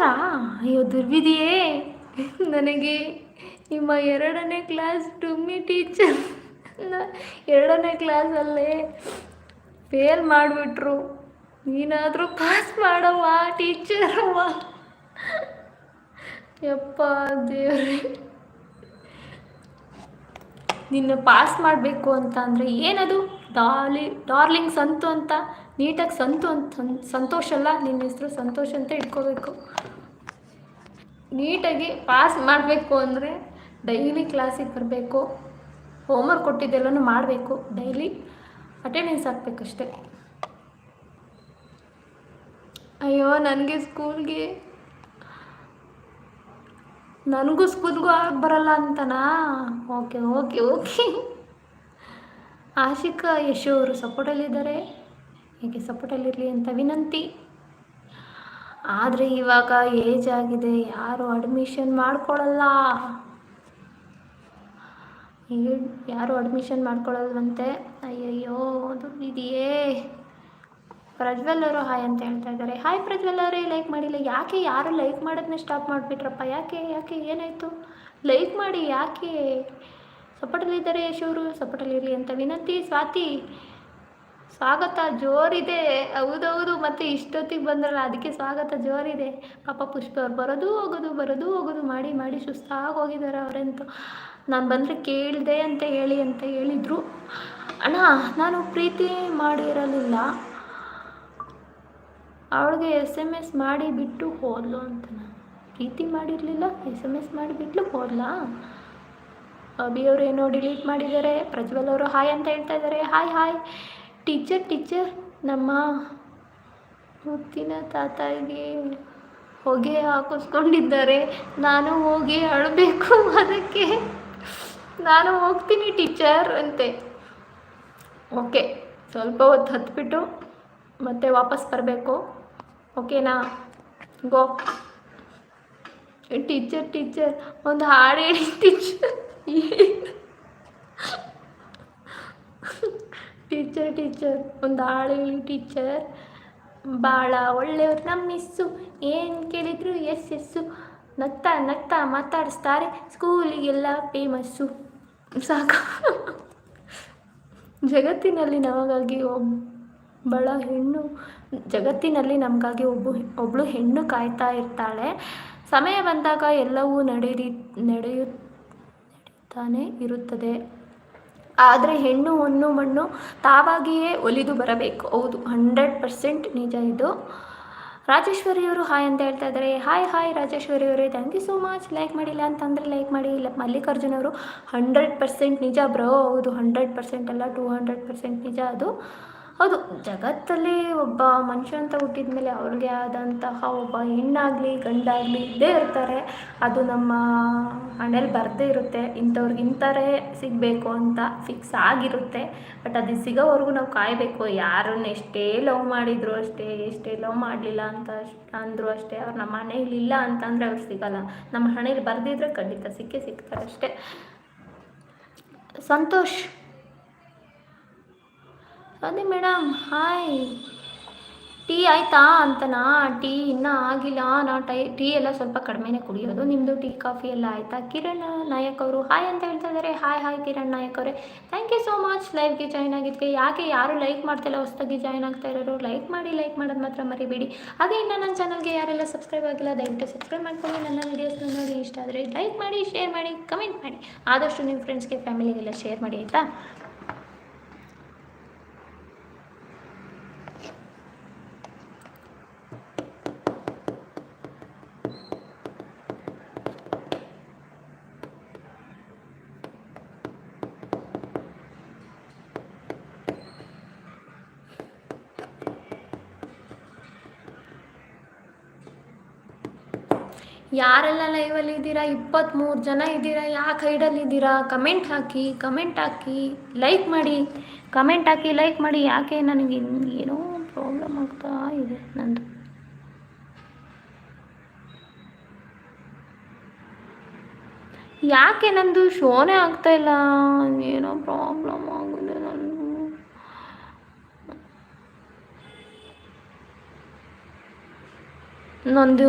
ಟೀಚರಾ ಅಯ್ಯೋ, ದುರ್ವಿದೆಯೇ. ನನಗೆ ನಿಮ್ಮ ಎರಡನೇ ಕ್ಲಾಸ್ ಟುಮ್ಮಿ ಟೀಚರ್. ಎರಡನೇ ಕ್ಲಾಸಲ್ಲೇ ಫೇಲ್ ಮಾಡಿಬಿಟ್ರು. ನೀನಾದರೂ ಪಾಸ್ ಮಾಡವ್ವ ಟೀಚರವ್ವ? ಯಪ್ಪ ದೇವ್ರೆ. ನಿನ್ನ ಪಾಸ್ ಮಾಡಬೇಕು ಅಂತ ಅಂದರೆ ಏನದು? ಡಾರ್ಲಿ ಡಾರ್ಲಿಂಗ್ ಸಂತು ಅಂತ, ನೀಟಾಗಿ ಸಂತು ಅಂತ ಸಂತೋಷ ಅಲ್ಲ? ನಿನ್ನ ಹೆಸರು ಸಂತೋಷ ಅಂತ ಇಟ್ಕೋಬೇಕು. ನೀಟಾಗಿ ಪಾಸ್ ಮಾಡಬೇಕು ಅಂದರೆ ಡೈಲಿ ಕ್ಲಾಸಿಗೆ ಬರಬೇಕು. ಹೋಮ್ವರ್ಕ್ ಕೊಟ್ಟಿದ್ದೆಲ್ಲನೂ ಮಾಡಬೇಕು ಡೈಲಿ ಅಟೆಂಡೆನ್ಸ್ ಹಾಕ್ಬೇಕಷ್ಟೆ. ಅಯ್ಯೋ, ನನಗೆ ಸ್ಕೂಲ್ಗೆ ನನಗೂ ಸ್ಕೂಲ್ಗೂ ಆಗಿ ಬರಲ್ಲ ಅಂತನಾ? Okay okay okay. Ashika Yashu ಅವರು ಸಪೋರ್ಟಲ್ಲಿದ್ದಾರೆ ಹೀಗೆ ಸಪೋರ್ಟಲ್ಲಿರಲಿ ಅಂತ ವಿನಂತಿ. ಆದರೆ ಇವಾಗ ಏಜ್ ಆಗಿದೆ, ಯಾರು ಅಡ್ಮಿಷನ್ ಮಾಡ್ಕೊಳ್ಳಲ್ಲ ಯಾರು ಅಡ್ಮಿಷನ್ ಮಾಡ್ಕೊಳ್ಳಲ್ವಂತೆ ಅಯ್ಯಯ್ಯೋ, ದುಡ್ಡಿದೆಯೇ? ಪ್ರಜ್ವಲ್ ಅವರು ಹಾಯ್ ಅಂತ ಹೇಳ್ತಾ ಇದ್ದಾರೆ. ಹಾಯ್ ಪ್ರಜ್ವಲ್ ಅವರೇ ಲೈಕ್ ಮಾಡಿಲ್ಲ. ಯಾಕೆ ಯಾರು ಲೈಕ್ ಮಾಡೋದನ್ನ ಸ್ಟಾಪ್ ಮಾಡಿಬಿಟ್ರಪ್ಪ? ಯಾಕೆ ಯಾಕೆ, ಏನಾಯಿತು? ಲೈಕ್ ಮಾಡಿ, ಯಾಕೆ? ಸಪೋರ್ಟಲ್ಲಿದ್ದಾರೆ ಯಶವರು ಸಪೋರ್ಟಲ್ಲಿರಲಿ ಅಂತ ವಿನಂತಿ. ಸ್ವಾತಿ, ಸ್ವಾಗತ ಜೋರಿದೆ ಹೌದೌದು, ಮತ್ತೆ ಇಷ್ಟೊತ್ತಿಗೆ ಬಂದ್ರಲ್ಲ, ಅದಕ್ಕೆ ಸ್ವಾಗತ ಜೋರಿದೆ ಪಾಪ ಪುಷ್ಪ ಅವ್ರು ಬರೋದು ಹೋಗೋದು ಬರೋದು ಹೋಗೋದು, ಮಾಡಿ ಮಾಡಿ ಸುಸ್ತಾಗಿ ಹೋಗಿದ್ದಾರೆ ಅವರಂತೂ. ನಾನು ಬಂದರೆ ಕೇಳಿದೆ ಅಂತ ಹೇಳಿ ಅಂತ ಹೇಳಿದರು. ಅಣ್ಣ, ನಾನು ಪ್ರೀತಿ ಮಾಡಿರಲಿಲ್ಲ. ಅವಳಿಗೆ ಎಸ್ ಎಂ ಎಸ್ ಮಾಡಿ ಬಿಟ್ಟು ಹೋದ್ಲು ಅಂತ ಪ್ರೀತಿ ಮಾಡಿರಲಿಲ್ಲ ಎಸ್ ಎಂ ಎಸ್ ಮಾಡಿ ಬಿಟ್ಟು ಹೋದ್ಲಾ? ಅಭಿ ಅವರು ಏನೋ ಡಿಲೀಟ್ ಮಾಡಿದ್ದಾರೆ, ಪ್ರಜ್ವಲ್ ಅವರು ಹಾಯ್ ಅಂತ ಹೇಳ್ತಾ ಇದ್ದಾರೆ. ಹಾಯ್ ಹಾಯ್ ಟೀಚರ್ ಟೀಚರ್ ನಮ್ಮ ಮುತ್ತಿನ ತಾತಾಗೆ ಹೊಗೆ ಹಾಕಿಸ್ಕೊಂಡಿದ್ದಾರೆ. ನಾನು ಹೋಗಿ ಅಳಬೇಕು ಅದಕ್ಕೆ. ನಾನು ಹೋಗ್ತೀನಿ ಟೀಚರ್ ಅಂತೆ. ಓಕೆ ಸ್ವಲ್ಪ ಹೊತ್ತು ಹತ್ಬಿಟ್ಟು ಮತ್ತೆ ವಾಪಸ್ ಬರಬೇಕು. ಓಕೆನಾ? ಗೋ. ಟೀಚರ್ ಟೀಚರ್ ಒಂದು ಹಾಡು ಹೇಳಿ ಟೀಚರ್ ಟೀಚರ್ ಟೀಚರ್ ಒಂದು ಹಾಡು ಹೇಳಿ ಟೀಚರ್ ಭಾಳ ಒಳ್ಳೆಯವ್ರು ನಮ್ಮ ಮಿಸ್ಸು. ಏನು ಕೇಳಿದ್ರು ಎಸ್ ಎಸ್ಸು ನಗ್ತಾ ನಗ್ತಾ ಮಾತಾಡಿಸ್ತಾರೆ. ಸ್ಕೂಲಿಗೆಲ್ಲ ಫೇಮಸ್ಸು ಸಾಕು. ಜಗತ್ತಿನಲ್ಲಿ ನಮಗಾಗಿ ಒಬ್ಬಳ ಹೆಣ್ಣು, ಜಗತ್ತಿನಲ್ಲಿ ನಮಗಾಗಿ ಒಬ್ಬ ಒಬ್ಬಳು ಹೆಣ್ಣು ಕಾಯ್ತಾ ಇರ್ತಾಳೆ. ಸಮಯ ಬಂದಾಗ ಎಲ್ಲವೂ ನಡೆದಿ ನಡೆಯು ನಡೀತಾನೆ ಇರುತ್ತದೆ. ಆದರೆ ಹೆಣ್ಣು ಹಣ್ಣು ಮಣ್ಣು ತಾವಾಗಿಯೇ ಒಲಿದು ಬರಬೇಕು. ಹೌದು, ಹಂಡ್ರೆಡ್ ಪರ್ಸೆಂಟ್ ನಿಜ ಇದು. ರಾಜೇಶ್ವರಿಯವರು ಹಾಯ್ ಅಂತ ಹೇಳ್ತಾ ಇದ್ದಾರೆ. ಹಾಯ್ ಹಾಯ್ ರಾಜೇಶ್ವರಿ ಅವರೇ thank you so much like ಮಾಡಿಲ್ಲ ಅಂತಂದರೆ ಲೈಕ್ ಮಾಡಿ, ಇಲ್ಲ ಅವರು ಹಂಡ್ರೆಡ್ ಪರ್ಸೆಂಟ್ ನಿಜ ಬ್ರೋ. ಹೌದು, ಹಂಡ್ರೆಡ್ ಪರ್ಸೆಂಟ್ ಅಲ್ಲ ಟೂ ಹಂಡ್ರೆಡ್ ಪರ್ಸೆಂಟ್ ನಿಜ ಅದು. ಹೌದು, ಜಗತ್ತಲ್ಲಿ ಒಬ್ಬ ಮನುಷ್ಯ ಅಂತ ಹುಟ್ಟಿದ ಮೇಲೆ ಅವ್ರಿಗೆ ಆದಂತಹ ಒಬ್ಬ ಹೆಣ್ಣಾಗಲಿ, ಗಂಡಾಗಲಿ ಇದ್ದೇ ಇರ್ತಾರೆ. ಅದು ನಮ್ಮ ಹಣೆಯಲ್ಲಿ ಬರದೇ ಇರುತ್ತೆ. ಇಂಥವ್ರಿಗೆ ಇಂಥವರೇ ಸಿಗಬೇಕು ಅಂತ ಫಿಕ್ಸ್ ಆಗಿರುತ್ತೆ. ಬಟ್ ಅದು ಸಿಗೋವರೆಗೂ ನಾವು ಕಾಯಬೇಕು. ಯಾರನ್ನ ಎಷ್ಟೇ ಲವ್ ಮಾಡಿದ್ರು ಅಷ್ಟೇ, ಎಷ್ಟೇ ಲವ್ ಮಾಡಲಿಲ್ಲ ಅಂತ ಅಷ್ಟು ಅಂದ್ರು ಅಷ್ಟೇ, ಅವ್ರು ನಮ್ಮ ಮನೇಲಿ ಇಲ್ಲ ಅಂತಂದರೆ ಅವ್ರು ಸಿಗಲ್ಲ. ನಮ್ಮ ಹಣೆಯಲ್ಲಿ ಬರೆದಿದ್ರೆ ಖಂಡಿತ ಸಿಕ್ಕೇ ಸಿಗ್ತಾರೆ ಅಷ್ಟೇ. ಸಂತೋಷ್. ಅದೇ ಮೇಡಮ್, ಹಾಯ್. ಟೀ ಆಯ್ತಾ ಅಂತನಾ? ಟೀ ಇನ್ನೂ ಆಗಿಲ್ಲ. ನಾ ಟೈ, ಟೀ ಎಲ್ಲ ಸ್ವಲ್ಪ ಕಡಿಮೆನೇ ಕುಡಿಯೋದು. ನಿಮ್ಮದು ಟೀ, ಕಾಫಿ ಎಲ್ಲ ಆಯಿತಾ? ಕಿರಣ್ ನಾಯಕ್ ಅವರು ಹಾಯ್ ಅಂತ ಹೇಳ್ತಾ ಇದ್ದಾರೆ. ಹಾಯ್ ಹಾಯ್ ಕಿರಣ್ ನಾಯಕ್ ಅವರೇ. ಥ್ಯಾಂಕ್ ಯು ಸೋ ಮಚ್ ಲೈವ್ಗೆ ಜಾಯ್ನ್ ಆಗಿದ್ದಕ್ಕೆ ಯಾಕೆ ಯಾರು ಲೈಕ್ ಮಾಡ್ತಿಲ್ಲ? ಹೊಸದಾಗಿ ಜಾಯ್ನ್ ಆಗ್ತಾ ಇರೋರು ಲೈಕ್ ಮಾಡಿ ಲೈಕ್ ಮಾಡೋದು ಮಾತ್ರ ಮರಿಬೇಡಿ. ಹಾಗೆ ಇನ್ನು ನನ್ನ ಚಾನಲ್ಗೆ ಯಾರೆಲ್ಲ ಸಬ್ಸ್ಕ್ರೈಬ್ ಆಗಿಲ್ಲ, ದಯವಿಟ್ಟು ಸಬ್ಸ್ಕ್ರೈಬ್ ಮಾಡ್ಕೊಂಡು ನನ್ನ ವೀಡಿಯೋಸ್ನ ನೋಡಿ. ಇಷ್ಟ ಆದರೆ ಲೈಕ್ ಮಾಡಿ ಶೇರ್ ಮಾಡಿ ಕಮೆಂಟ್ ಮಾಡಿ. ಆದಷ್ಟು ನಿಮ್ಮ ಫ್ರೆಂಡ್ಸ್ಗೆ ಫ್ಯಾಮಿಲಿಗೆಲ್ಲ ಶೇರ್ ಮಾಡಿ, ಆಯಿತಾ? ಯಾರೆಲ್ಲ ಲೈವಲ್ಲಿ ಇದ್ದೀರಾ? ಇಪ್ಪತ್ತ್ಮೂರು ಜನ ಇದ್ದೀರಾ? ಯಾಕೆ ಹೈಡಲ್ಲಿ ಇದ್ದೀರಾ? ಕಮೆಂಟ್ ಹಾಕಿ ಕಮೆಂಟ್ ಹಾಕಿ ಲೈಕ್ ಮಾಡಿ ಕಮೆಂಟ್ ಹಾಕಿ ಲೈಕ್ ಮಾಡಿ. ಯಾಕೆ ನನಗೆ ಏನೋ ಪ್ರಾಬ್ಲಮ್ ಆಗ್ತಾ ಇದೆ ನಂದು. ಯಾಕೆ ನಂದು ಶೋನೇ ಆಗ್ತಾ ಇಲ್ಲ? ಏನೋ ಪ್ರಾಬ್ಲಮ್ ಆಗಿದೆ ನಂದು. ನಂದು